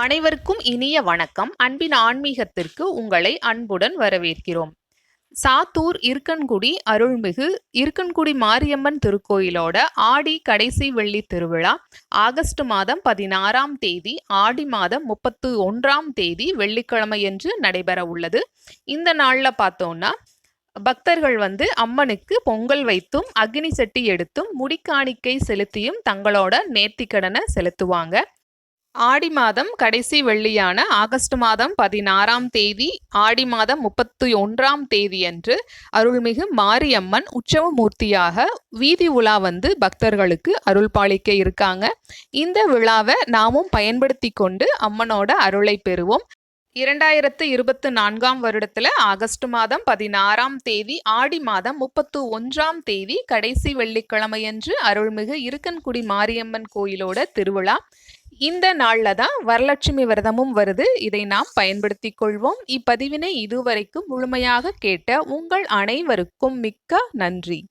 அனைவருக்கும் இனிய வணக்கம். அன்பின் ஆன்மீகத்திற்கு உங்களை அன்புடன் வரவேற்கிறோம். சாத்தூர் இருக்கன்குடி அருள்மிகு இருக்கன்குடி மாரியம்மன் திருக்கோயிலோட ஆடி கடைசி வெள்ளி திருவிழா ஆகஸ்ட் மாதம் பதினாறாம் தேதி ஆடி மாதம் முப்பத்து ஒன்றாம் தேதி வெள்ளிக்கிழமையன்று நடைபெற உள்ளது. இந்த நாளில் பார்த்தோம்னா பக்தர்கள் வந்து அம்மனுக்கு பொங்கல் வைத்தும் அக்னி சட்டி எடுத்தும் முடிக்காணிக்கை செலுத்தியும் தங்களோட நேர்த்திக்கடனை செலுத்துவாங்க. ஆடி மாதம் கடைசி வெள்ளியான ஆகஸ்ட் மாதம் பதினாறாம் தேதி ஆடி மாதம் முப்பத்தி ஒன்றாம் தேதியன்று அருள்மிகு மாரியம்மன் உற்சவமூர்த்தியாக வீதி உலா வந்து பக்தர்களுக்கு அருள் பாலிக்க இருக்காங்க. இந்த விழாவை நாமும் பயன்படுத்தி கொண்டு அம்மனோட அருளை பெறுவோம். இரண்டாயிரத்து இருபத்து நான்காம் வருடத்தில் ஆகஸ்ட் மாதம் பதினாறாம் தேதி ஆடி மாதம் முப்பத்து ஒன்றாம் தேதி கடைசி வெள்ளிக்கிழமையன்று அருள்மிகு இருக்கன்குடி மாரியம்மன் கோயிலோட திருவிழா. இந்த நாளில் தான் வரலட்சுமி விரதமும் வருது. இதை நாம் பயன்படுத்திக் கொள்வோம். இப்பதிவினை இதுவரைக்கும் முழுமையாக கேட்ட உங்கள் அனைவருக்கும் மிக்க நன்றி.